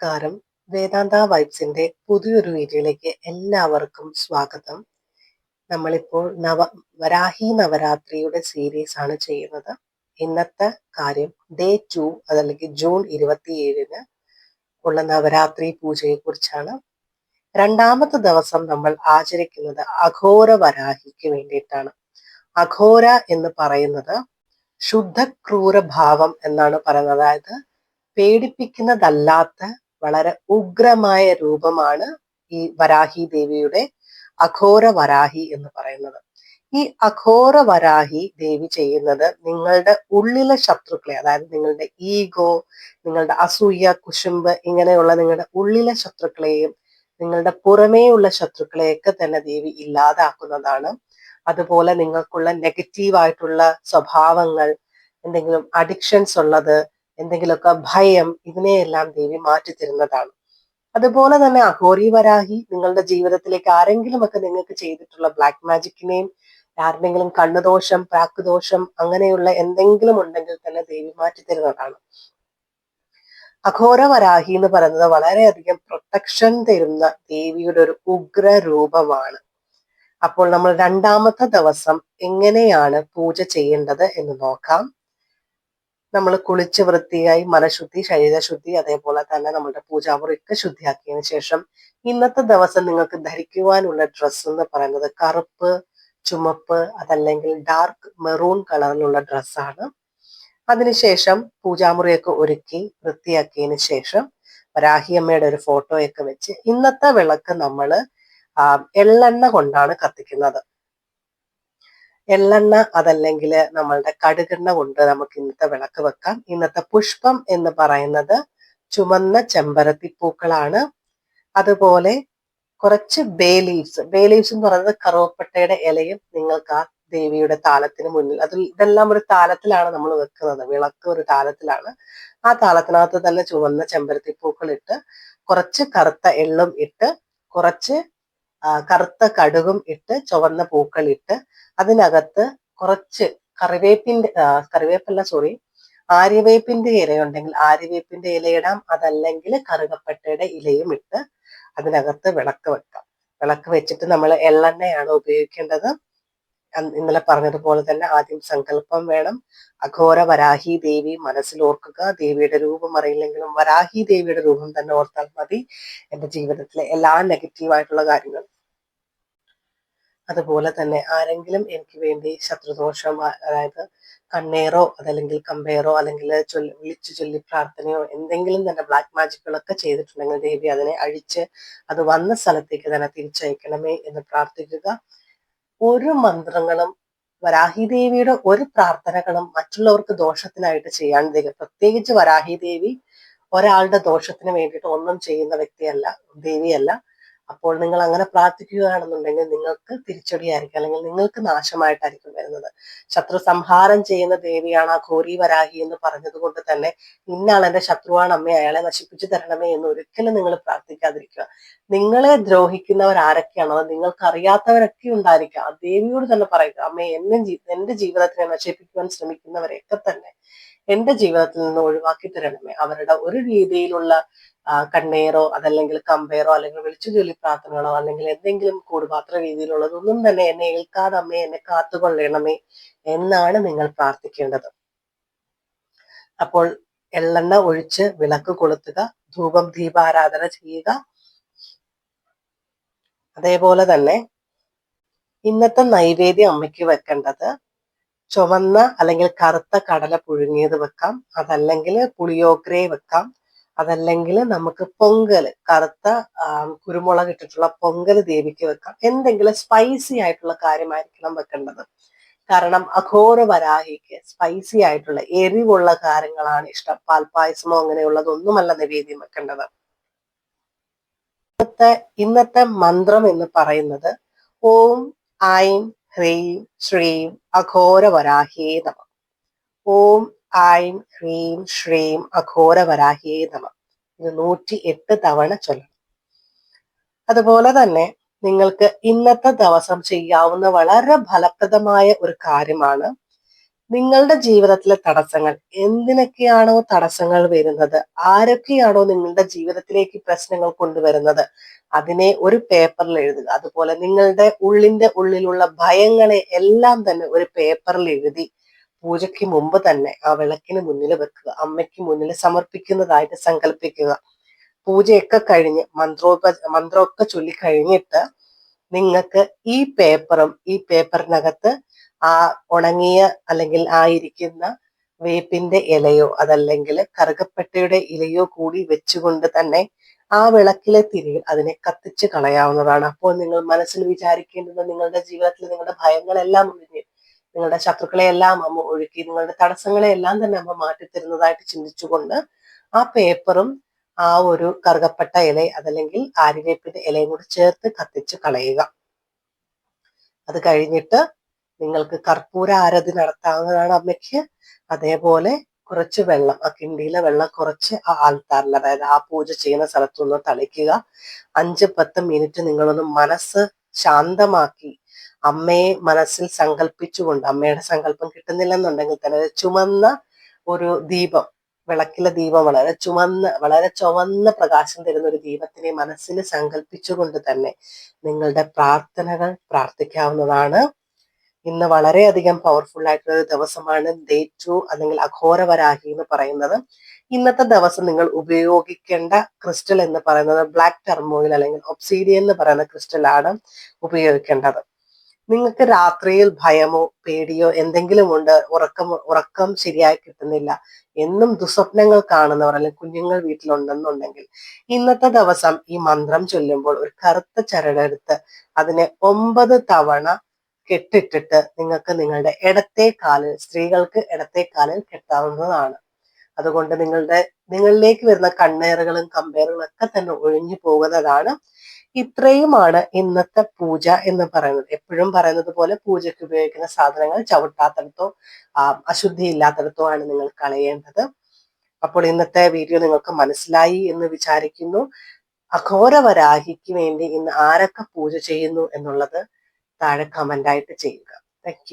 നമസ്കാരം. വേദാന്ത വൈബ്സിന്റെ പുതിയൊരു വീഡിയോയിലേക്ക് എല്ലാവർക്കും സ്വാഗതം. നമ്മളിപ്പോൾ നവ വരാഹി നവരാത്രിയുടെ സീരീസ് ആണ് ചെയ്യുന്നത്. ഇന്നത്തെ കാര്യം ഡേ ടു അതല്ലെങ്കിൽ ജൂൺ ഇരുപത്തിയേഴിന് ഉള്ള നവരാത്രി പൂജയെ കുറിച്ചാണ് രണ്ടാമത്തെ ദിവസം നമ്മൾ ആചരിക്കുന്നത് അഘോര വരാഹിക്ക് വേണ്ടിയിട്ടാണ്. അഘോര എന്ന് പറയുന്നത് ശുദ്ധ ക്രൂര ഭാവം എന്നാണ് പറയുന്നത്. അതായത് പേടിപ്പിക്കുന്നതല്ലാത്ത വളരെ ഉഗ്രമായ രൂപമാണ് ഈ വരാഹി ദേവിയുടെ അഘോര വരാഹി എന്ന് പറയുന്നത്. ഈ അഘോര വരാഹി ദേവി ചെയ്യുന്നത് നിങ്ങളുടെ ഉള്ളിലെ ശത്രുക്കളെ അതായത് നിങ്ങളുടെ ഈഗോ നിങ്ങളുടെ അസൂയ കുശുമ്പ് ഇങ്ങനെയുള്ള നിങ്ങളുടെ ഉള്ളിലെ ശത്രുക്കളെയും നിങ്ങളുടെ പുറമേയുള്ള ശത്രുക്കളെയൊക്കെ തന്നെ ദേവി ഇല്ലാതാക്കുന്നതാണ്. അതുപോലെ നിങ്ങൾക്കുള്ള നെഗറ്റീവ് ആയിട്ടുള്ള സ്വഭാവങ്ങൾ എന്തെങ്കിലും അഡിക്ഷൻസ് ഉള്ളത് എന്തെങ്കിലുമൊക്കെ ഭയം ഇതിനെയെല്ലാം ദേവി മാറ്റിത്തരുന്നതാണ്. അതുപോലെ തന്നെ അഘോരി വരാഹി നിങ്ങളുടെ ജീവിതത്തിലേക്ക് ആരെങ്കിലും ഒക്കെ നിങ്ങൾക്ക് ചെയ്തിട്ടുള്ള ബ്ലാക്ക് മാജിക്കിനെയും ആരുടെങ്കിലും കണ്ണുദോഷം പ്രാക്കുദോഷം അങ്ങനെയുള്ള എന്തെങ്കിലും ഉണ്ടെങ്കിൽ തന്നെ ദേവി മാറ്റിത്തരുന്നതാണ്. അഘോര വരാഹി എന്ന് പറയുന്നത് വളരെയധികം പ്രൊട്ടക്ഷൻ തരുന്ന ദേവിയുടെ ഒരു ഉഗ്ര രൂപമാണ്. അപ്പോൾ നമ്മൾ രണ്ടാമത്തെ ദിവസം എങ്ങനെയാണ് പൂജ ചെയ്യേണ്ടത് എന്ന് നോക്കാം. നമ്മൾ കുളിച്ച് വൃത്തിയായി മനഃശുദ്ധി ശരീരശുദ്ധി അതേപോലെ തന്നെ നമ്മുടെ പൂജാമുറിയൊക്കെ ശുദ്ധിയാക്കിയതിനു ശേഷം ഇന്നത്തെ ദിവസം നിങ്ങൾക്ക് ധരിക്കുവാനുള്ള ഡ്രസ്സ് എന്ന് പറയുന്നത് കറുപ്പ് ചുമപ്പ് അതല്ലെങ്കിൽ ഡാർക്ക് മെറൂൺ കളറിലുള്ള ഡ്രസ്സാണ് അതിനുശേഷം പൂജാമുറിയൊക്കെ ഒരുക്കി വൃത്തിയാക്കിയതിന് ശേഷം വരാഹിയമ്മയുടെ ഒരു ഫോട്ടോയൊക്കെ വെച്ച് ഇന്നത്തെ വിളക്ക് നമ്മൾ എള്ളെണ്ണ കൊണ്ടാണ് കത്തിക്കുന്നത്. എള്ളെണ്ണ അതല്ലെങ്കിൽ നമ്മളുടെ കടുകെണ്ണ കൊണ്ട് നമുക്ക് ഇന്നത്തെ വിളക്ക് വെക്കാം. ഇന്നത്തെ പുഷ്പം എന്ന് പറയുന്നത് ചുമന്ന ചെമ്പരത്തി പൂക്കളാണ് അതുപോലെ കുറച്ച് ബേ ലീവ്സ്. ബേ ലീവ്സ് എന്ന് പറയുന്നത് കറുവപ്പട്ടയുടെ ഇലയും നിങ്ങൾക്ക് ആ ദേവിയുടെ താലത്തിന് മുന്നിൽ അത് ഇതെല്ലാം ഒരു താലത്തിലാണ് നമ്മൾ വെക്കുന്നത്. വിളക്ക് ഒരു താലത്തിലാണ്. ആ താലത്തിനകത്ത് തന്നെ ചുവന്ന ചെമ്പരത്തി പൂക്കൾ ഇട്ട് കുറച്ച് കറുത്ത എള്ളും ഇട്ട് കുറച്ച് കറുത്ത കടുകും ഇട്ട് ചുവന്ന പൂക്കളിട്ട് അതിനകത്ത് കുറച്ച് കറിവേപ്പിന്റെ കറിവേപ്പല്ല സോറി ആര്യവേപ്പിന്റെ ഇലയുണ്ടെങ്കിൽ ആര്യവേപ്പിന്റെ ഇലയിടാം. അതല്ലെങ്കിൽ കറുകപ്പട്ടയുടെ ഇലയും ഇട്ട് അതിനകത്ത് വിളക്ക് വെക്കാം. വിളക്ക് വെച്ചിട്ട് നമ്മൾ എള്ളെണ്ണയാണ് ഉപയോഗിക്കേണ്ടത്. ഇന്നലെ പറഞ്ഞതുപോലെ തന്നെ ആദ്യം സങ്കല്പം വേണം. അഘോര വരാഹി ദേവി മനസ്സിൽ ഓർക്കുക. ദേവിയുടെ രൂപം അറിയില്ലെങ്കിലും വരാഹി ദേവിയുടെ രൂപം തന്നെ ഓർത്താൽ മതി. എന്റെ ജീവിതത്തിലെ എല്ലാ നെഗറ്റീവായിട്ടുള്ള കാര്യങ്ങളും അതുപോലെ തന്നെ ആരെങ്കിലും എനിക്ക് വേണ്ടി ശത്രുദോഷം അതായത് കണ്ണേറോ അതല്ലെങ്കിൽ കമ്പയറോ അല്ലെങ്കിൽ ചൊല്ലി വിളിച്ചു ചൊല്ലി പ്രാർത്ഥനയോ എന്തെങ്കിലും തന്നെ ബ്ലാക്ക് മാജിക്കുകളൊക്കെ ചെയ്തിട്ടുണ്ടെങ്കിൽ ദേവി അതിനെ അഴിച്ച് അത് വന്ന സ്ഥലത്തേക്ക് തന്നെ തിരിച്ചയക്കണമേ എന്ന് പ്രാർത്ഥിക്കുക. ഒരു മന്ത്രങ്ങളും വരാഹി ദേവിയുടെ ഒരു പ്രാർത്ഥനകളും മറ്റുള്ളവർക്ക് ദോഷത്തിനായിട്ട് ചെയ്യാൻ പ്രത്യേകിച്ച് വരാഹി ദേവി ഒരാളുടെ ദോഷത്തിന് വേണ്ടിയിട്ട് ഒന്നും ചെയ്യുന്ന വ്യക്തിയല്ല ദേവിയല്ല. അപ്പോൾ നിങ്ങൾ അങ്ങനെ പ്രാർത്ഥിക്കുകയാണെന്നുണ്ടെങ്കിൽ നിങ്ങൾക്ക് തിരിച്ചടിയായിരിക്കും അല്ലെങ്കിൽ നിങ്ങൾക്ക് നാശമായിട്ടായിരിക്കും വരുന്നത്. ശത്രു സംഹാരം ചെയ്യുന്ന ദേവിയാണ് ആ ഘോരി വരാഹി എന്ന് പറഞ്ഞതുകൊണ്ട് തന്നെ ഇന്നാൾ എന്റെ ശത്രുവാണ് അമ്മ അയാളെ നശിപ്പിച്ചു തരണമേ എന്ന് ഒരിക്കലും നിങ്ങൾ പ്രാർത്ഥിക്കാതിരിക്കുക. നിങ്ങളെ ദ്രോഹിക്കുന്നവർ ആരൊക്കെയാണോ നിങ്ങൾക്ക് അറിയാത്തവരൊക്കെ ഉണ്ടായിരിക്കാം. ആ ദേവിയോട് തന്നെ പറയുക അമ്മ എന്നെ എന്റെ ജീവിതത്തിനെ നശിപ്പിക്കുവാൻ ശ്രമിക്കുന്നവരെയൊക്കെ തന്നെ എന്റെ ജീവിതത്തിൽ നിന്ന് ഒഴിവാക്കി തരണമേ. അവരുടെ ഒരു രീതിയിലുള്ള കണ്ണേറോ അതല്ലെങ്കിൽ കമ്പയറോ അല്ലെങ്കിൽ വിളിച്ചു ചൊല്ലി പ്രാർത്ഥനകളോ അല്ലെങ്കിൽ എന്തെങ്കിലും കൂടുപാത്ര രീതിയിലുള്ളതൊന്നും തന്നെ എന്നെ ഏൽക്കാതെ അമ്മേ എന്നെ കാത്തുകൊള്ളണമേ എന്നാണ് നിങ്ങൾ പ്രാർത്ഥിക്കേണ്ടത്. അപ്പോൾ എള്ളെണ്ണ ഒഴിച്ച് വിളക്ക് കൊളുത്തുക ധൂപം ദീപാരാധന ചെയ്യുക. അതേപോലെ തന്നെ ഇന്നത്തെ നൈവേദ്യം അമ്മയ്ക്ക് വെക്കേണ്ടത് ചുവന്ന അല്ലെങ്കിൽ കറുത്ത കടല പുഴുങ്ങിയത് വെക്കാം. അതല്ലെങ്കിൽ പുളിയോഗ്രേ വെക്കാം. അതല്ലെങ്കിൽ നമുക്ക് പൊങ്കൽ കറുത്ത കുരുമുളക് ഇട്ടിട്ടുള്ള പൊങ്കൽ ദേവിക്ക് വെക്കാം. എന്തെങ്കിലും സ്പൈസി ആയിട്ടുള്ള കാര്യമായിരിക്കണം വെക്കേണ്ടത്. കാരണം അഘോര വരാഹിക്ക് സ്പൈസി ആയിട്ടുള്ള എരിവുള്ള കാര്യങ്ങളാണ് ഇഷ്ടം. പാൽപായസമോ അങ്ങനെയുള്ളതൊന്നുമല്ല നിവേദ്യം വെക്കേണ്ടത്. ഇന്നത്തെ ഇന്നത്തെ മന്ത്രം എന്ന് പറയുന്നത് ഓം ഐം ഹ്രീം ശ്രീം അഘോരവരാഹേ നമ ഓം ഐം ഹ്രീം ശ്രീം അഘോരവരാഹേ നമ ഇത് നൂറ്റി എട്ട് തവണ ചൊല്ലണം. അതുപോലെ തന്നെ നിങ്ങൾക്ക് ഇന്നത്തെ ദിവസം ചെയ്യാവുന്ന വളരെ ഫലപ്രദമായ ഒരു കാര്യമാണ് നിങ്ങളുടെ ജീവിതത്തിലെ തടസ്സങ്ങൾ എന്തിനൊക്കെയാണോ തടസ്സങ്ങൾ വരുന്നത്? ആരൊക്കെയാണോ നിങ്ങളുടെ ജീവിതത്തിലേക്ക് പ്രശ്നങ്ങൾ കൊണ്ടുവരുന്നത്? അതിനെ ഒരു പേപ്പറിൽ എഴുതുക. അതുപോലെ നിങ്ങളുടെ ഉള്ളിന്റെ ഉള്ളിലുള്ള ഭയങ്ങളെ എല്ലാം തന്നെ ഒരു പേപ്പറിൽ എഴുതി പൂജയ്ക്ക് മുമ്പ് തന്നെ ആ വിളക്കിന് മുന്നിൽ വെക്കുക. അമ്മയ്ക്ക് മുന്നിൽ സമർപ്പിക്കുന്നതായിട്ട് സങ്കല്പിക്കുക. പൂജയൊക്കെ കഴിഞ്ഞ് മന്ത്രോപ മന്ത്രമൊക്കെ ചൊല്ലിക്കഴിഞ്ഞിട്ട് നിങ്ങൾക്ക് ഈ പേപ്പറും ഈ പേപ്പറിനകത്ത് ആ ഉണങ്ങിയ അല്ലെങ്കിൽ ആയിരിക്കുന്ന വേപ്പിന്റെ ഇലയോ അതല്ലെങ്കിൽ കറുകപ്പട്ടയുടെ ഇലയോ കൂടി വെച്ചുകൊണ്ട് തന്നെ ആ വിളക്കിലെ തിരിയിൽ അതിനെ കത്തിച്ച് കളയാവുന്നതാണ്. അപ്പോൾ നിങ്ങൾ മനസ്സിൽ വിചാരിക്കേണ്ടത് നിങ്ങളുടെ ജീവിതത്തിൽ നിങ്ങളുടെ ഭയങ്ങളെല്ലാം ഒഴിഞ്ഞ് നിങ്ങളുടെ ശത്രുക്കളെയെല്ലാം അമ്മ ഒഴുക്കി നിങ്ങളുടെ തടസ്സങ്ങളെയെല്ലാം തന്നെ അമ്മ മാറ്റിത്തരുന്നതായിട്ട് ചിന്തിച്ചുകൊണ്ട് ആ പേപ്പറും ആ ഒരു കറുകപ്പെട്ട ഇല അതല്ലെങ്കിൽ ആര്യവേപ്പിന്റെ ഇലയും കൂടി ചേർത്ത് കത്തിച്ച് കളയുക. അത് കഴിഞ്ഞിട്ട് നിങ്ങൾക്ക് കർപ്പൂര ആരതി നടത്താവുന്നതാണ് അമ്മയ്ക്ക് അതേപോലെ കുറച്ച് വെള്ളം ആ കിണ്ടിയിലെ വെള്ളം കുറച്ച് ആ ആൾത്താറിൽ അതായത് ആ പൂജ ചെയ്യുന്ന സ്ഥലത്തൊന്ന് തളിക്കുക. അഞ്ച് പത്ത് മിനിറ്റ് നിങ്ങളൊന്ന് മനസ്സ് ശാന്തമാക്കി അമ്മയെ മനസ്സിൽ സങ്കല്പിച്ചുകൊണ്ട് അമ്മയുടെ സങ്കല്പം കിട്ടുന്നില്ലെന്നുണ്ടെങ്കിൽ തന്നെ ചുമന്ന ഒരു ദീപം വിളക്കിലെ ദീപം വളരെ ചുമന്ന വളരെ ചുവന്ന പ്രകാശം തരുന്ന ഒരു ദീപത്തിനെ മനസ്സിൽ സങ്കല്പിച്ചുകൊണ്ട് തന്നെ നിങ്ങളുടെ പ്രാർത്ഥനകൾ പ്രാർത്ഥിക്കാവുന്നതാണ്. ഇന്ന് വളരെയധികം പവർഫുൾ ആയിട്ടുള്ള ഒരു ദിവസമാണ് ടു അല്ലെങ്കിൽ അഘോരവരാഹി എന്ന് പറയുന്നത്. ഇന്നത്തെ ദിവസം നിങ്ങൾ ഉപയോഗിക്കേണ്ട ക്രിസ്റ്റൽ എന്ന് പറയുന്നത് ബ്ലാക്ക് ടെർമോയിൽ അല്ലെങ്കിൽ ഒബ്സീഡിയൻ എന്ന് പറയുന്ന ക്രിസ്റ്റലാണ് ഉപയോഗിക്കേണ്ടത്. നിങ്ങൾക്ക് രാത്രിയിൽ ഭയമോ പേടിയോ എന്തെങ്കിലും ഉണ്ട് ഉറക്കം ഉറക്കം ശരിയായി കിട്ടുന്നില്ല എന്നും ദുസ്വപ്നങ്ങൾ കാണുന്നവർ അല്ലെങ്കിൽ കുഞ്ഞുങ്ങൾ വീട്ടിലുണ്ടെന്നുണ്ടെങ്കിൽ ഇന്നത്തെ ദിവസം ഈ മന്ത്രം ചൊല്ലുമ്പോൾ ഒരു കറുത്ത ചരടെടുത്ത് അതിനെ ഒമ്പത് തവണ കെട്ടിട്ടിട്ട് നിങ്ങൾക്ക് നിങ്ങളുടെ ഇടത്തെ കാലിൽ സ്ത്രീകൾക്ക് ഇടത്തെ കാലിൽ കെട്ടാവുന്നതാണ്. അതുകൊണ്ട് നിങ്ങളുടെ നിങ്ങളിലേക്ക് വരുന്ന കണ്ണേറുകളും കമ്പേറുകളും ഒക്കെ തന്നെ ഒഴിഞ്ഞു പോകുന്നതാണ്. ഇത്രയുമാണ് ഇന്നത്തെ പൂജ എന്ന് പറയുന്നത്. എപ്പോഴും പറയുന്നത് പോലെ പൂജയ്ക്ക് ഉപയോഗിക്കുന്ന സാധനങ്ങൾ ചവിട്ടാത്തടത്തോ അശുദ്ധി ഇല്ലാത്തടത്തോ ആണ് നിങ്ങൾ കളയേണ്ടത്. അപ്പോൾ ഇന്നത്തെ വീഡിയോ നിങ്ങൾക്ക് മനസ്സിലായി എന്ന് വിചാരിക്കുന്നു. അഘോരവരാഹിക്ക് വേണ്ടി ഇന്ന് ആരൊക്കെ പൂജ ചെയ്യുന്നു എന്നുള്ളത് താഴെ കമന്റ് ആയിട്ട് ചെയ്യുക. താങ്ക്